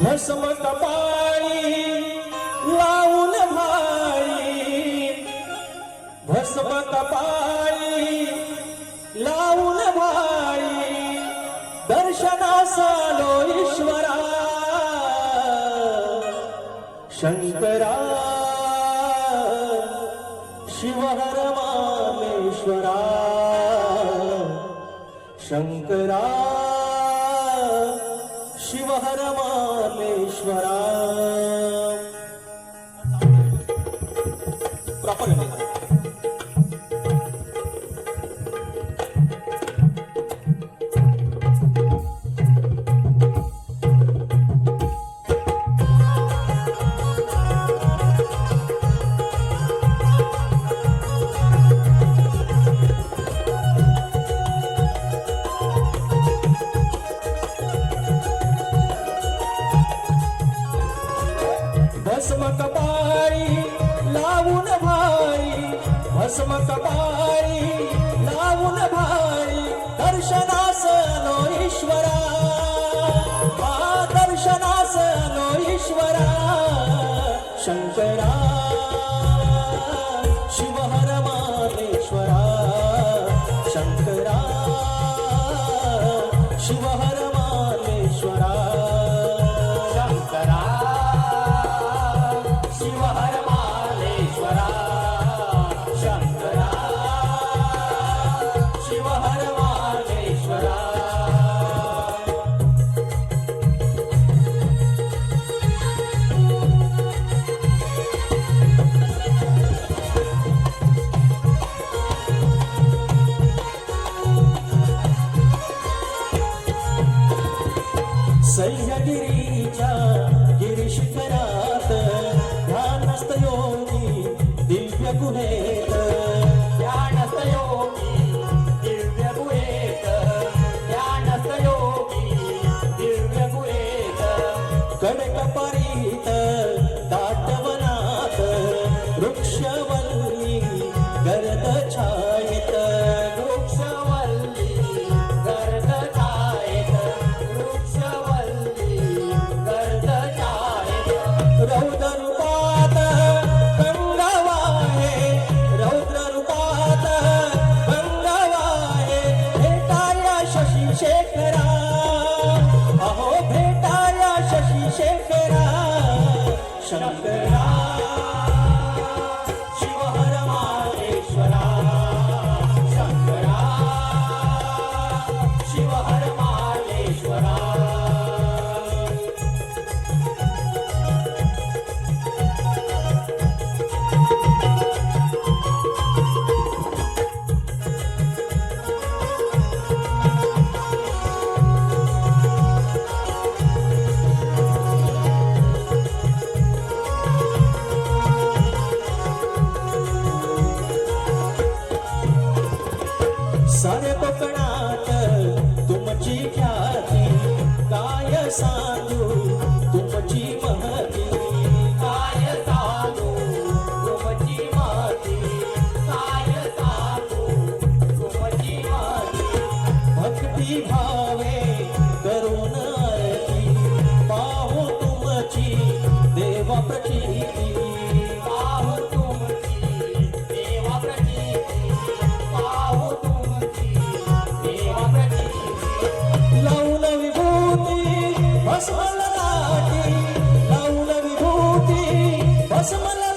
भस्म कपाळी लावून भाई भस्म कपाळी लावून भाई दर्शनासालो ईश्वरा. शंकरा शिवहर मामेश्वरा. शंकरा शिवहर मालेश्वरा प्रॉपर लावून भाई भस्म कपाळी लावून भाई दर्शनास नो ईश्वरा. दर्शनास नो ईश्वरा. शंकरा योगी दिव्य गुहेत ज्ञानस योगी दिव्य गुहेत ज्ञानस योगी दिव्य गुहेत कडकपारी शंकरा शंकरा Sanepa. बस मला